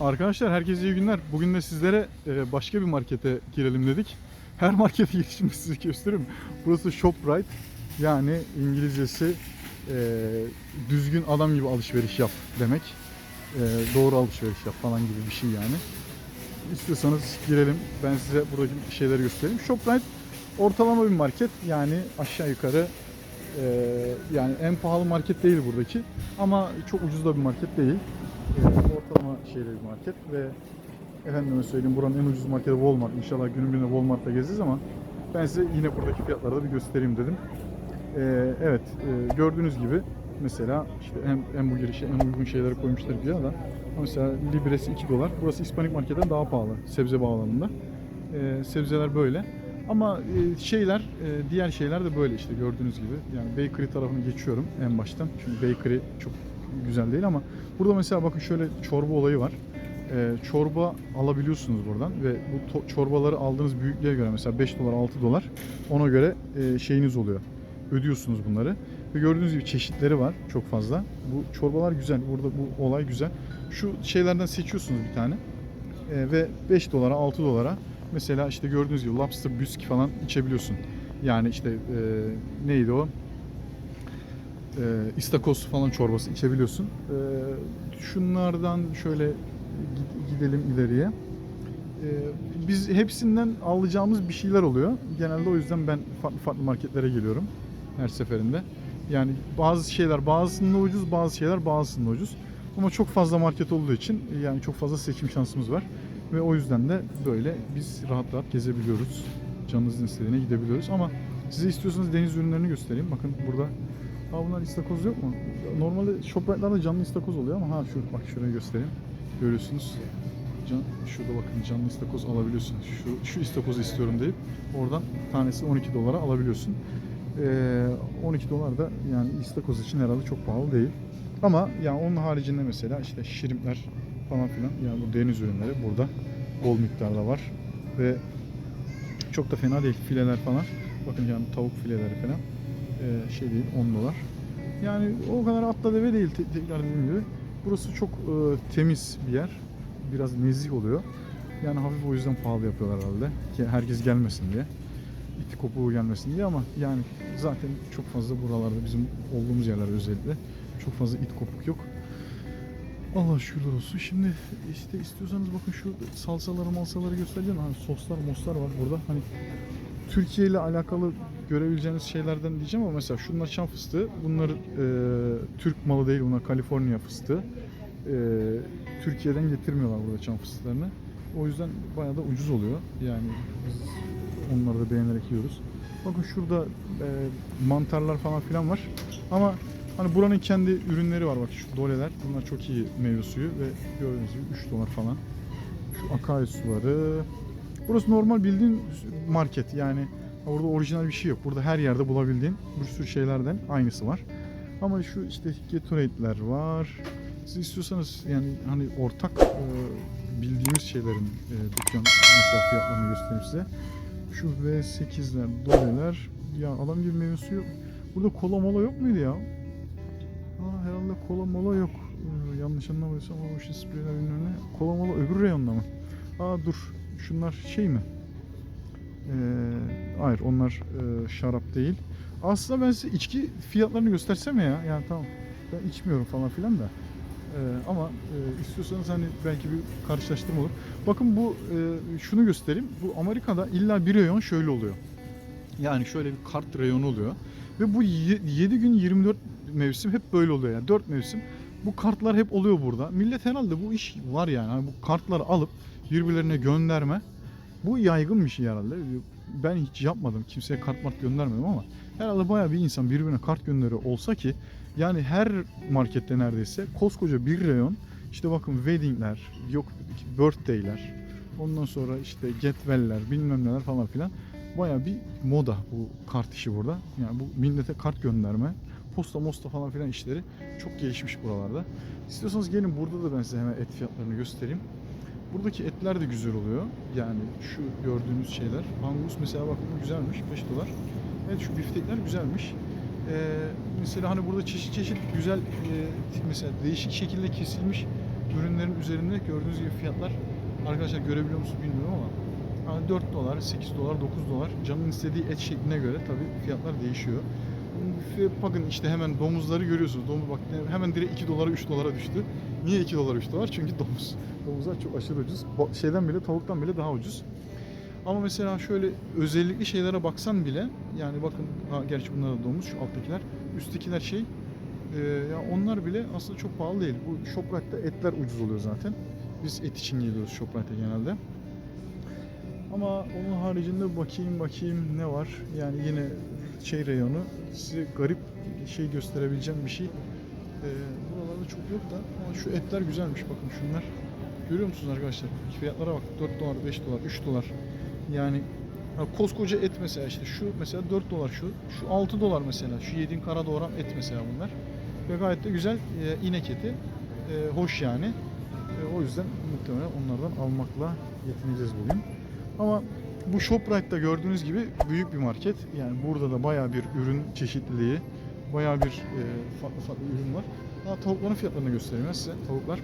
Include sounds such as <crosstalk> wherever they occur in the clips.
Arkadaşlar herkese iyi günler. Bugün de sizlere e, başka bir markete girelim dedik. Her markete <laughs> girişimi size gösteririm. Burası ShopRite. Yani İngilizcesi e, düzgün adam gibi alışveriş yap demek. E, doğru alışveriş yap falan gibi bir şey yani. İstiyorsanız girelim. Ben size buradaki şeyleri göstereyim. ShopRite ortalama bir market. Yani aşağı yukarı yani en pahalı market değil buradaki. Ama çok ucuz da bir market değil. Ortalama şeyli bir market ve efendime söyleyeyim buranın en ucuz marketi Walmart. İnşallah günün birinde Walmart'ta gezeceğiz ama ben size yine buradaki fiyatları da bir göstereyim dedim. E, evet e, gördüğünüz gibi mesela işte hem, hem bu girişe en uygun şeyleri koymuşlar diye da mesela Libres 2 dolar. Burası İspanik marketten daha pahalı sebze bağlamında. E, sebzeler böyle. Ama e, şeyler, e, diğer şeyler de böyle işte gördüğünüz gibi. Yani bakery tarafını geçiyorum en baştan. Çünkü bakery çok güzel değil ama burada mesela bakın şöyle çorba olayı var. E, çorba alabiliyorsunuz buradan ve bu çorbaları aldığınız büyüklüğe göre mesela 5 dolar 6 dolar ona göre e, şeyiniz oluyor. Ödüyorsunuz bunları. Ve gördüğünüz gibi çeşitleri var çok fazla. Bu çorbalar güzel. Burada bu olay güzel. Şu şeylerden seçiyorsunuz bir tane. E, ve 5 dolara 6 dolara mesela işte gördüğünüz gibi lobster bisküvi falan içebiliyorsun. Yani işte e, neydi o? E, istakoz falan çorbası içebiliyorsun. E, şunlardan şöyle gid- gidelim ileriye. E, biz hepsinden alacağımız bir şeyler oluyor. Genelde o yüzden ben farklı farklı marketlere geliyorum her seferinde. Yani bazı şeyler bazısında ucuz, bazı şeyler bazısında ucuz. Ama çok fazla market olduğu için yani çok fazla seçim şansımız var. Ve o yüzden de böyle biz rahat rahat gezebiliyoruz. Canınızın istediğine gidebiliyoruz. Ama size istiyorsanız deniz ürünlerini göstereyim. Bakın burada Aa bunlar istakoz yok mu? Normalde ShopRite'larda canlı istakoz oluyor ama ha şu bak şurayı göstereyim. Görüyorsunuz. Can, şurada bakın canlı istakoz alabiliyorsun. Şu, şu istakozu istiyorum deyip oradan tanesi 12 dolara alabiliyorsun. Ee, 12 dolar da yani istakoz için herhalde çok pahalı değil. Ama yani onun haricinde mesela işte şirimpler falan filan yani bu deniz ürünleri burada bol miktarda var ve çok da fena değil fileler falan. Bakın yani tavuk fileleri falan ee, şey değil 10 dolar. Yani o kadar atla deve değil te- tekrar dediğim gibi. Burası çok e, temiz bir yer. Biraz nezih oluyor. Yani hafif o yüzden pahalı yapıyorlar herhalde. Ki herkes gelmesin diye. İti kopuğu gelmesin diye ama yani zaten çok fazla buralarda bizim olduğumuz yerlerde özellikle çok fazla it kopuk yok. Allah şükürler olsun. Şimdi işte istiyorsanız bakın şu salsaları malsaları göstereceğim. Hani soslar moslar var burada. Hani Türkiye ile alakalı görebileceğiniz şeylerden diyeceğim ama mesela şunlar çam fıstığı. Bunlar e, Türk malı değil. Bunlar Kaliforniya fıstığı. E, Türkiye'den getirmiyorlar burada çam fıstıklarını. O yüzden bayağı da ucuz oluyor. Yani biz onları da beğenerek yiyoruz. Bakın şurada e, mantarlar falan filan var. Ama hani buranın kendi ürünleri var. Bak şu doleler. Bunlar çok iyi meyve suyu ve gördüğünüz gibi 3 dolar falan. Şu akai suları. Burası normal bildiğin market. Yani orada orijinal bir şey yok. Burada her yerde bulabildiğin bir sürü şeylerden aynısı var. Ama şu işte Gatorade'ler var. Siz istiyorsanız yani hani ortak e, bildiğimiz şeylerin e, dükkan mesela fiyatlarını göstereyim size. Şu V8'ler, doleler. Ya adam gibi meyve suyu. Burada kola mola yok muydu ya? Aa, herhalde kola mola yok. Ee, yanlış anlamadıysam ama şu spreyler bilmem ne. Kola mola öbür reyonda mı? Aa dur. Şunlar şey mi? Ee, hayır onlar e, şarap değil. Aslında ben size içki fiyatlarını göstersem ya. Yani tamam. Ben içmiyorum falan filan da. Ee, ama e, istiyorsanız hani belki bir karşılaştırma olur. Bakın bu e, şunu göstereyim. Bu Amerika'da illa bir reyon şöyle oluyor. Yani şöyle bir kart reyonu oluyor. Ve bu 7 gün 24 mevsim hep böyle oluyor yani 4 mevsim. Bu kartlar hep oluyor burada. Millet herhalde bu iş var yani. Hani bu kartları alıp birbirlerine gönderme. Bu yaygın bir şey herhalde. Ben hiç yapmadım. Kimseye kart mart göndermedim ama herhalde bayağı bir insan birbirine kart gönderiyor olsa ki yani her markette neredeyse koskoca bir reyon işte bakın weddingler, yok birthday'ler, ondan sonra işte get well'ler, bilmem neler falan filan baya bir moda bu kart işi burada. Yani bu millete kart gönderme, posta mosta falan filan işleri çok gelişmiş buralarda. İstiyorsanız gelin burada da ben size hemen et fiyatlarını göstereyim. Buradaki etler de güzel oluyor. Yani şu gördüğünüz şeyler. Angus mesela bakın bu güzelmiş 5 dolar. Evet şu biftekler güzelmiş. Ee, mesela hani burada çeşit çeşit güzel e, mesela değişik şekilde kesilmiş ürünlerin üzerinde gördüğünüz gibi fiyatlar arkadaşlar görebiliyor musunuz bilmiyorum ama hani 4 dolar, 8 dolar, 9 dolar canın istediği et şekline göre tabii fiyatlar değişiyor. Bakın işte hemen domuzları görüyorsunuz. Domuz bak hemen direkt 2 dolara 3 dolara düştü. Niye 2 dolara 3 dolar? Çünkü domuz. Domuzlar çok aşırı ucuz. Şeyden bile tavuktan bile daha ucuz. Ama mesela şöyle özellikli şeylere baksan bile yani bakın ha, gerçi bunlar da domuz şu alttakiler. Üsttekiler şey e, ya onlar bile aslında çok pahalı değil. Bu Shoprite'da etler ucuz oluyor zaten. Biz et için geliyoruz Shoprite'e genelde. Ama onun haricinde bakayım bakayım ne var. Yani yine şey reyonu size garip şey gösterebileceğim bir şey. Buralarda çok yok da ama şu etler güzelmiş bakın şunlar. Görüyor musunuz arkadaşlar? Fiyatlara bak 4 dolar, 5 dolar, 3 dolar. Yani koskoca et mesela işte şu mesela 4 dolar şu. Şu 6 dolar mesela. Şu yediğin kara doğram et mesela bunlar. Ve gayet de güzel e, inek eti. E, hoş yani. E, o yüzden muhtemelen onlardan almakla yetineceğiz bugün. Ama bu Shoprite'da gördüğünüz gibi büyük bir market. Yani burada da bayağı bir ürün çeşitliliği, bayağı bir e, farklı farklı ürün var. Daha tavukların fiyatlarını göstereyim ben size. Tavuklar.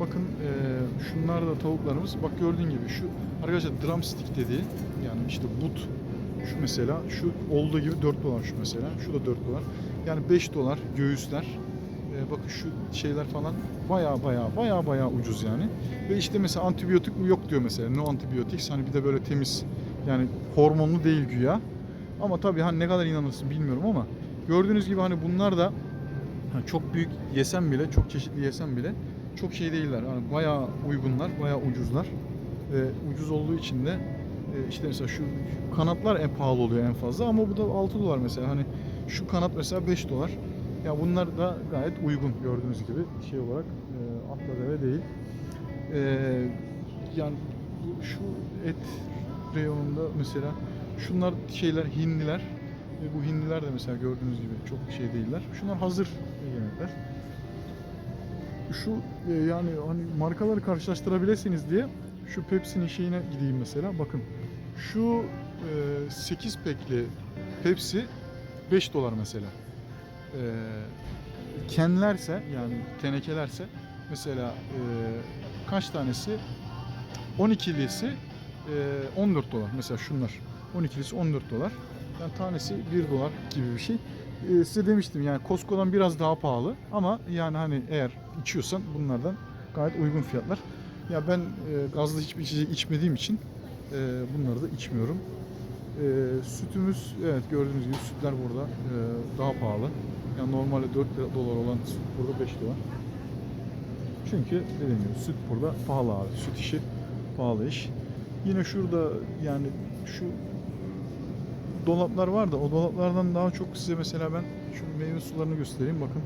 Bakın e, şunlar da tavuklarımız. Bak gördüğün gibi şu arkadaşlar drumstick dediği yani işte but şu mesela şu olduğu gibi 4 dolar şu mesela. Şu da 4 dolar. Yani 5 dolar göğüsler. E, bakın şu şeyler falan baya baya baya baya ucuz yani. Ve işte mesela antibiyotik mi yok diyor mesela. No antibiotics hani bir de böyle temiz yani hormonlu değil güya. Ama tabii hani ne kadar inanırsın bilmiyorum ama gördüğünüz gibi hani bunlar da çok büyük yesem bile çok çeşitli yesem bile çok şey değiller. Yani bayağı uygunlar, bayağı ucuzlar. Ve ucuz olduğu için de e, işte mesela şu kanatlar en pahalı oluyor en fazla ama bu da 6 dolar mesela. Hani şu kanat mesela 5 dolar. Ya bunlar da gayet uygun gördüğünüz gibi şey olarak e, atla deve değil. E, yani şu et reyonunda mesela şunlar şeyler hindiler ve bu hindiler de mesela gördüğünüz gibi çok şey değiller. Şunlar hazır yemekler. Şu e, yani hani markaları karşılaştırabilirsiniz diye şu Pepsi'nin şeyine gideyim mesela. Bakın şu e, 8 pekli Pepsi 5 dolar mesela. E, kenlerse yani tenekelerse mesela e, kaç tanesi 12'lisi e, 14 dolar mesela şunlar 12'lisi 14 dolar yani tanesi 1 dolar gibi bir şey. E, size demiştim yani Costco'dan biraz daha pahalı ama yani hani eğer içiyorsan bunlardan gayet uygun fiyatlar. Ya ben e, gazlı hiçbir içecek içmediğim için e, bunları da içmiyorum. E, sütümüz evet gördüğünüz gibi sütler burada e, daha pahalı. Yani normalde 4 lira- dolar olan süt burada 5 dolar çünkü dediğim gibi süt burada pahalı abi. Süt işi pahalı iş. Yine şurada yani şu dolaplar var da o dolaplardan daha çok size mesela ben şu meyve sularını göstereyim. Bakın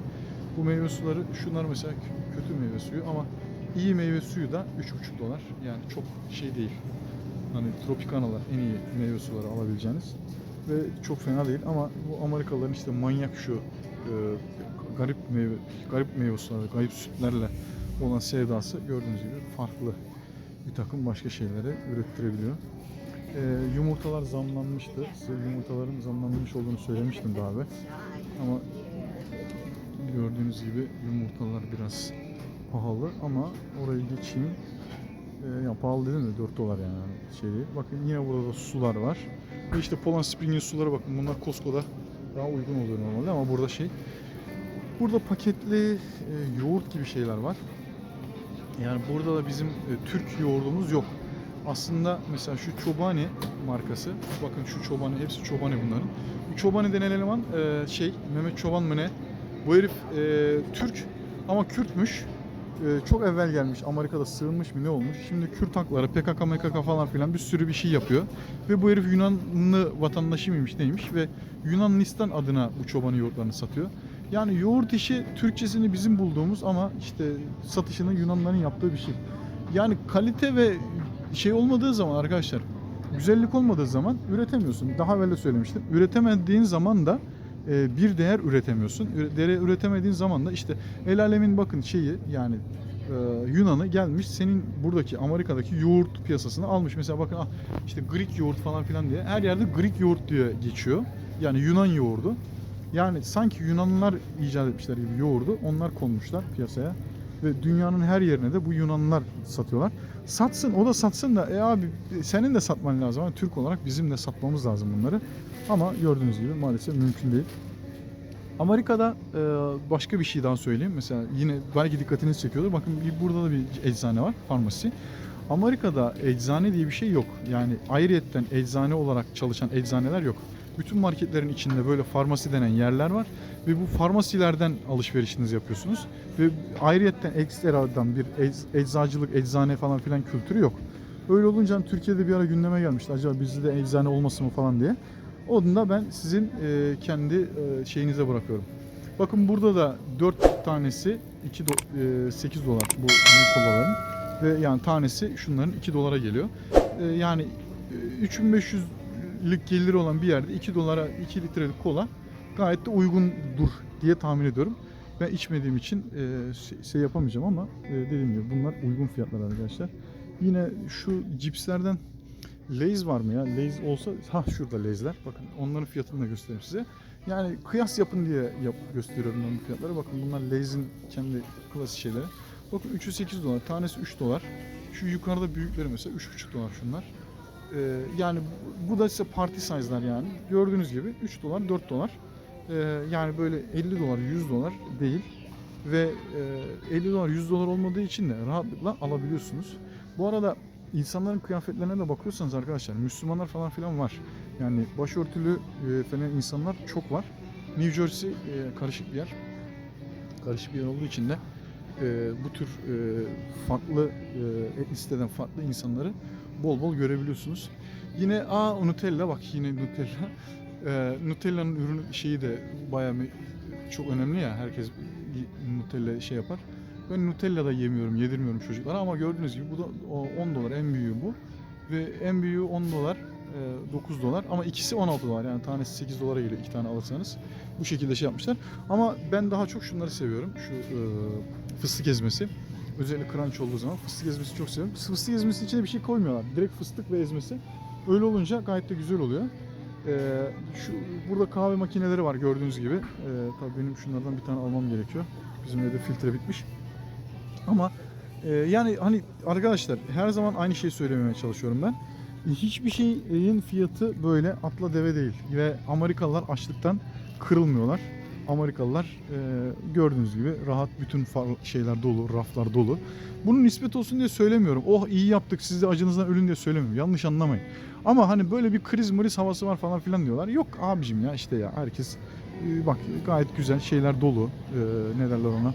bu meyve suları şunlar mesela kö- kötü meyve suyu ama iyi meyve suyu da 3,5 dolar. Yani çok şey değil. Hani Tropicanalar en iyi meyve suları alabileceğiniz ve çok fena değil ama bu Amerikalıların işte manyak şu e, garip meyve garip meyve suları, garip sütlerle olan sevdası gördüğünüz gibi farklı bir takım başka şeyleri ürettirebiliyor. Ee, yumurtalar zamlanmıştı. Size yumurtaların zamlanmış olduğunu söylemiştim daha evvel. Ama gördüğünüz gibi yumurtalar biraz pahalı ama orayı geçeyim. Ee, ya pahalı dedim de 4 dolar yani şey değil. Bakın yine burada da sular var. Ve işte Poland Spring'in suları bakın bunlar Costco'da daha uygun oluyor normalde ama burada şey Burada paketli e, yoğurt gibi şeyler var. Yani burada da bizim e, Türk yoğurdumuz yok. Aslında mesela şu Çobani markası, bakın şu Çobani, hepsi Çobani bunların. Bu Çobani denen eleman e, şey, Mehmet Çoban mı ne? Bu herif e, Türk ama Kürtmüş. E, çok evvel gelmiş, Amerika'da sığınmış mı ne olmuş? Şimdi Kürt hakları, PKK, MKK falan filan bir sürü bir şey yapıyor. Ve bu herif Yunanlı vatandaşı mıymış neymiş ve Yunanistan adına bu Çobani yoğurtlarını satıyor. Yani yoğurt işi Türkçesini bizim bulduğumuz ama işte satışını Yunanların yaptığı bir şey. Yani kalite ve şey olmadığı zaman arkadaşlar güzellik olmadığı zaman üretemiyorsun. Daha evvel de söylemiştim. Üretemediğin zaman da e, bir değer üretemiyorsun. Üre- Değer üretemediğin zaman da işte el alemin bakın şeyi yani e, Yunan'ı gelmiş senin buradaki Amerika'daki yoğurt piyasasını almış. Mesela bakın ah, işte Greek yoğurt falan filan diye her yerde Greek yoğurt diye geçiyor. Yani Yunan yoğurdu. Yani sanki Yunanlılar icat etmişler gibi yoğurdu. Onlar konmuşlar piyasaya. Ve dünyanın her yerine de bu Yunanlılar satıyorlar. Satsın o da satsın da e abi senin de satman lazım. Yani Türk olarak bizim de satmamız lazım bunları. Ama gördüğünüz gibi maalesef mümkün değil. Amerika'da e, başka bir şey daha söyleyeyim. Mesela yine belki dikkatinizi çekiyordur. Bakın burada da bir eczane var, farmasi. Amerika'da eczane diye bir şey yok. Yani ayrıyetten eczane olarak çalışan eczaneler yok. Bütün marketlerin içinde böyle farmasi denen yerler var ve bu farmasilerden alışverişinizi yapıyorsunuz ve ayrıyetten ekstradan bir ec- eczacılık, eczane falan filan kültürü yok. Öyle olunca hani Türkiye'de bir ara gündeme gelmişti. Acaba bizde de eczane olmasın mı falan diye. Onu da ben sizin e, kendi e, şeyinize bırakıyorum. Bakın burada da 4 tanesi 2 do- e, 8 dolar bu büyük kolaların ve yani tanesi şunların 2 dolara geliyor. E, yani e, 3500'lük geliri olan bir yerde 2 dolara 2 litrelik kola gayet de uygundur diye tahmin ediyorum. Ben içmediğim için e, şey, şey yapamayacağım ama e, dediğim gibi bunlar uygun fiyatlar arkadaşlar. Yine şu cipslerden Lay's var mı ya? Lay's olsa ha şurada Lay'sler. Bakın onların fiyatını da göstereyim size. Yani kıyas yapın diye yap, gösteriyorum ben bu fiyatları. Bakın bunlar Lay's'in kendi klasik şeyleri. Bakın 308 dolar. Tanesi 3 dolar. Şu yukarıda büyükleri mesela 3,5 dolar şunlar. Ee, yani bu- da size party size'lar yani. Gördüğünüz gibi 3 dolar 4 dolar. Ee, yani böyle 50 dolar 100 dolar değil. Ve e, 50 dolar 100 dolar olmadığı için de rahatlıkla alabiliyorsunuz. Bu arada insanların kıyafetlerine de bakıyorsanız arkadaşlar Müslümanlar falan filan var. Yani başörtülü e, falan insanlar çok var. New Jersey e, karışık bir yer. Karışık bir yer olduğu için de e, bu tür e, farklı e, etnisiteden farklı insanları bol bol görebiliyorsunuz. Yine aa Nutella bak yine Nutella. E, Nutella'nın ürün şeyi de bayağı çok önemli ya. Herkes Nutella şey yapar. Ben Nutella da yemiyorum, yedirmiyorum çocuklara ama gördüğünüz gibi bu da o 10 dolar en büyüğü bu. Ve en büyüğü 10 dolar, e, 9 dolar ama ikisi 16 dolar yani tanesi 8 dolara geliyor iki tane alırsanız. Bu şekilde şey yapmışlar. Ama ben daha çok şunları seviyorum. Şu e, fıstık ezmesi. Özellikle crunch olduğu zaman fıstık ezmesi çok seviyorum. Fıstık ezmesi içine bir şey koymuyorlar. Direkt fıstık ve ezmesi. Öyle olunca gayet de güzel oluyor. Ee, şu burada kahve makineleri var gördüğünüz gibi. Ee, tabii benim şunlardan bir tane almam gerekiyor. Bizim evde filtre bitmiş. Ama e, yani hani arkadaşlar her zaman aynı şeyi söylemeye çalışıyorum ben. Hiçbir şeyin fiyatı böyle atla deve değil ve Amerikalılar açlıktan kırılmıyorlar. Amerikalılar e, gördüğünüz gibi rahat bütün şeyler dolu, raflar dolu. Bunun nispet olsun diye söylemiyorum. Oh iyi yaptık siz de acınızdan ölün diye söylemiyorum. Yanlış anlamayın. Ama hani böyle bir kriz mriz havası var falan filan diyorlar. Yok abicim ya işte ya herkes e, bak gayet güzel şeyler dolu. E, ne derler ona?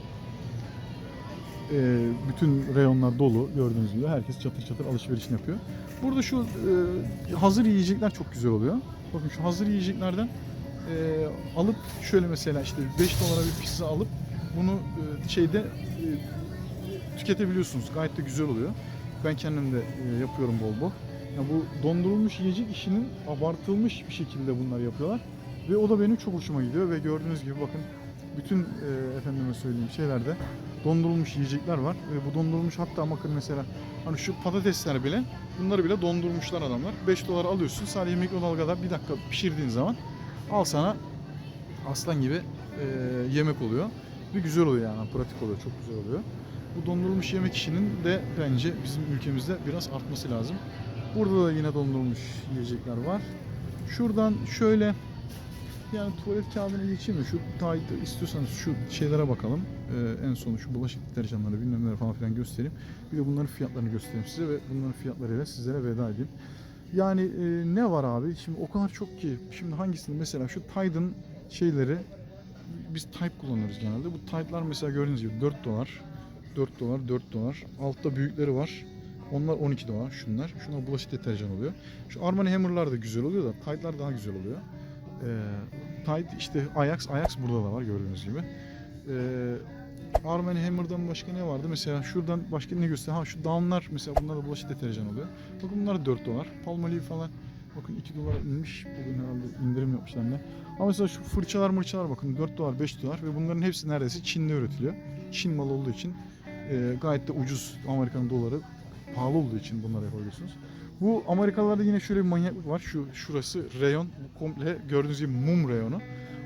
E, bütün reyonlar dolu gördüğünüz gibi. Herkes çatır çatır alışverişini yapıyor. Burada şu e, hazır yiyecekler çok güzel oluyor. Bakın şu hazır yiyeceklerden e, alıp şöyle mesela işte 5 dolara bir pizza alıp bunu e, şeyde e, tüketebiliyorsunuz. Gayet de güzel oluyor. Ben kendim de e, yapıyorum bol bol. Ya bu dondurulmuş yiyecek işinin abartılmış bir şekilde bunlar yapıyorlar. Ve o da benim çok hoşuma gidiyor ve gördüğünüz gibi bakın bütün e, efendime söyleyeyim şeylerde dondurulmuş yiyecekler var. Ve bu dondurulmuş hatta bakın mesela hani şu patatesler bile bunları bile dondurmuşlar adamlar. 5 dolar alıyorsun sadece mikrodalgada bir dakika pişirdiğin zaman al sana aslan gibi e, yemek oluyor. Ve güzel oluyor yani pratik oluyor çok güzel oluyor. Bu dondurulmuş yemek işinin de bence bizim ülkemizde biraz artması lazım. Burada da yine dondurulmuş yiyecekler var. Şuradan şöyle yani tuvalet kağıdına geçeyim mi? Şu Tide istiyorsanız şu şeylere bakalım. Ee, en son şu bulaşık deterjanları bilmem neler falan filan göstereyim. Bir de bunların fiyatlarını göstereyim size ve bunların fiyatlarıyla sizlere veda edeyim. Yani e, ne var abi? Şimdi o kadar çok ki. Şimdi hangisini mesela şu Tide'ın şeyleri biz Tide kullanıyoruz genelde. Bu Tide'lar mesela gördüğünüz gibi 4 dolar. 4 dolar, 4 dolar. Altta büyükleri var. Onlar 12 dolar şunlar. Şunlar bulaşık deterjan oluyor. Şu Armani Hammer'lar da güzel oluyor da Tide'lar daha güzel oluyor. Ee, Tide işte Ajax, Ajax burada da var gördüğünüz gibi. Ee, Armani Hammer'dan başka ne vardı? Mesela şuradan başka ne göster? Ha şu Down'lar mesela bunlar da bulaşık deterjan oluyor. Bakın bunlar 4 dolar. Palmolive falan bakın 2 dolara inmiş. Bugün herhalde indirim yapmışlar ne. Ama mesela şu fırçalar mırçalar bakın 4 dolar 5 dolar ve bunların hepsi neredeyse Çin'de üretiliyor. Çin malı olduğu için e, gayet de ucuz Amerikan doları pahalı olduğu için bunları yapabiliyorsunuz. Bu Amerikalılarda yine şöyle bir manyaklık var. Şu şurası reyon. Bu komple gördüğünüz gibi mum reyonu.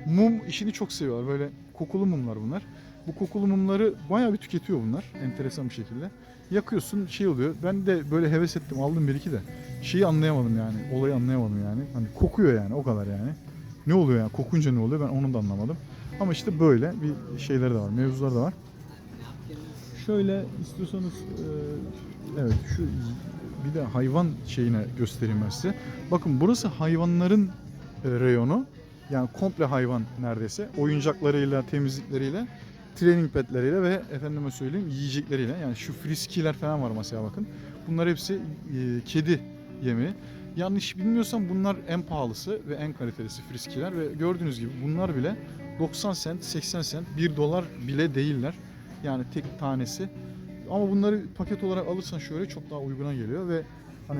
Mum işini çok seviyorlar. Böyle kokulu mumlar bunlar. Bu kokulu mumları bayağı bir tüketiyor bunlar enteresan bir şekilde. Yakıyorsun şey oluyor. Ben de böyle heves ettim aldım bir iki de. Şeyi anlayamadım yani. Olayı anlayamadım yani. Hani kokuyor yani o kadar yani. Ne oluyor yani? Kokunca ne oluyor? Ben onu da anlamadım. Ama işte böyle bir şeyleri de var. Mevzular da var. Şöyle istiyorsanız e, evet şu bir de hayvan şeyine göstereyim ben size. Bakın burası hayvanların e, reyonu. Yani komple hayvan neredeyse. Oyuncaklarıyla, temizlikleriyle, training petleriyle ve efendime söyleyeyim yiyecekleriyle. Yani şu friskiler falan var mesela bakın. Bunlar hepsi e, kedi yemeği. Yanlış bilmiyorsam bunlar en pahalısı ve en kalitelisi friskiler ve gördüğünüz gibi bunlar bile 90 sent, 80 sent, 1 dolar bile değiller. Yani tek tanesi. Ama bunları paket olarak alırsan şöyle çok daha uyguna geliyor ve hani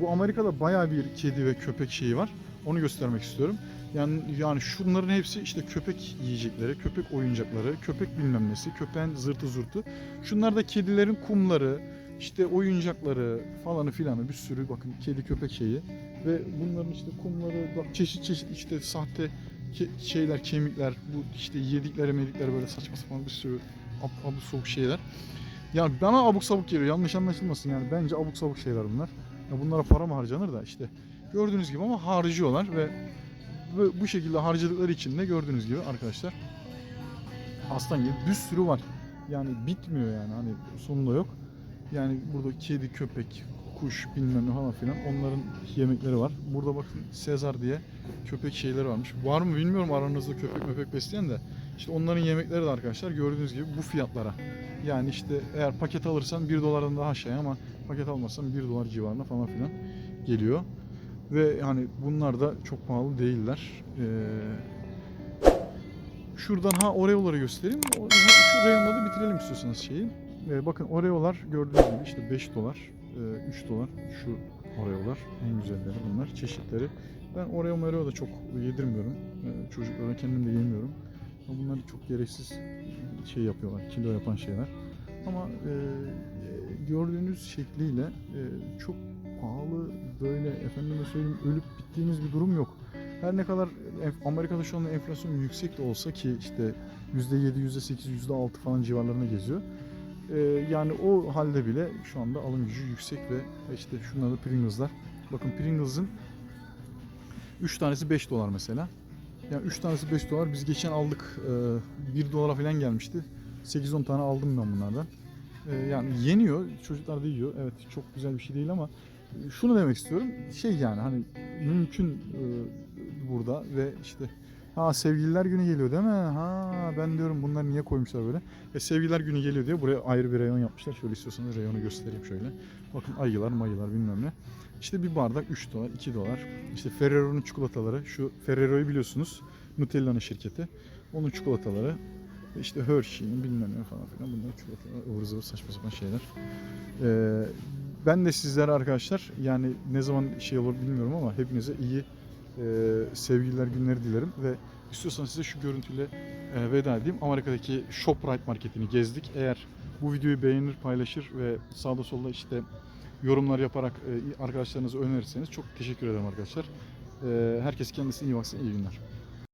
bu Amerika'da bayağı bir kedi ve köpek şeyi var. Onu göstermek istiyorum. Yani yani şunların hepsi işte köpek yiyecekleri, köpek oyuncakları, köpek bilmem nesi, köpeğin zırtı zurtu. Şunlar da kedilerin kumları, işte oyuncakları falanı filanı bir sürü bakın kedi köpek şeyi ve bunların işte kumları bak çeşit çeşit işte sahte ke- şeyler kemikler bu işte yedikleri medikleri böyle saçma sapan bir sürü ab- abuk sabuk şeyler. Yani bana abuk sabuk geliyor yanlış anlaşılmasın yani bence abuk sabuk şeyler bunlar. Ya bunlara para mı harcanır da işte gördüğünüz gibi ama harcıyorlar ve bu şekilde harcadıkları için de gördüğünüz gibi arkadaşlar aslan gibi bir sürü var. Yani bitmiyor yani hani sonunda yok. Yani burada kedi, köpek, kuş bilmem ne falan filan onların yemekleri var. Burada bakın Sezar diye köpek şeyleri varmış. Var mı bilmiyorum aranızda köpek köpek besleyen de. İşte onların yemekleri de arkadaşlar gördüğünüz gibi bu fiyatlara. Yani işte eğer paket alırsan 1 dolardan daha aşağıya ama paket almazsan 1 dolar civarına falan filan geliyor. Ve hani bunlar da çok pahalı değiller. Ee, şuradan ha Oreo'ları göstereyim. Şu reyonda da bitirelim istiyorsanız şeyi. Ee, bakın Oreo'lar gördüğünüz gibi işte 5 dolar, e, 3 dolar şu Oreo'lar. En güzelleri bunlar. Çeşitleri. Ben Oreo Oreo da çok yedirmiyorum. Ee, çocuklara kendim de yemiyorum. Ama bunlar çok gereksiz şey yapıyorlar. Kilo yapan şeyler. Ama e, gördüğünüz şekliyle e, çok pahalı böyle efendime söyleyeyim ölüp bittiğimiz bir durum yok. Her ne kadar Amerika'da şu anda enflasyon yüksek de olsa ki işte %7, %8, %6 falan civarlarına geziyor. Ee, yani o halde bile şu anda alım gücü yüksek ve işte şunlar da Pringles'lar. Bakın Pringles'ın 3 tanesi 5 dolar mesela. Yani 3 tanesi 5 dolar. Biz geçen aldık. e, 1 dolara falan gelmişti. 8-10 tane aldım ben bunlardan. E, yani yeniyor. Çocuklar da yiyor. Evet çok güzel bir şey değil ama şunu demek istiyorum. Şey yani hani mümkün e, burada ve işte ha sevgililer günü geliyor değil mi? Ha ben diyorum bunlar niye koymuşlar böyle? E, sevgililer günü geliyor diye buraya ayrı bir reyon yapmışlar. Şöyle istiyorsanız reyonu göstereyim şöyle. Bakın ayılar mayılar bilmem ne. İşte bir bardak 3 dolar, 2 dolar. İşte Ferrero'nun çikolataları. Şu Ferrero'yu biliyorsunuz. Nutella'nın şirketi. Onun çikolataları. İşte Hershey'nin bilmem ne falan filan. Bunlar çikolatalar. ıvır zıvır saçma sapan şeyler. Ee, ben de sizlere arkadaşlar yani ne zaman şey olur bilmiyorum ama hepinize iyi e, sevgililer günleri dilerim ve istiyorsanız size şu görüntüyle e, veda edeyim. Amerika'daki ShopRite marketini gezdik. Eğer bu videoyu beğenir, paylaşır ve sağda solda işte yorumlar yaparak e, arkadaşlarınıza önerirseniz çok teşekkür ederim arkadaşlar. E, herkes kendisine iyi baksın. İyi günler.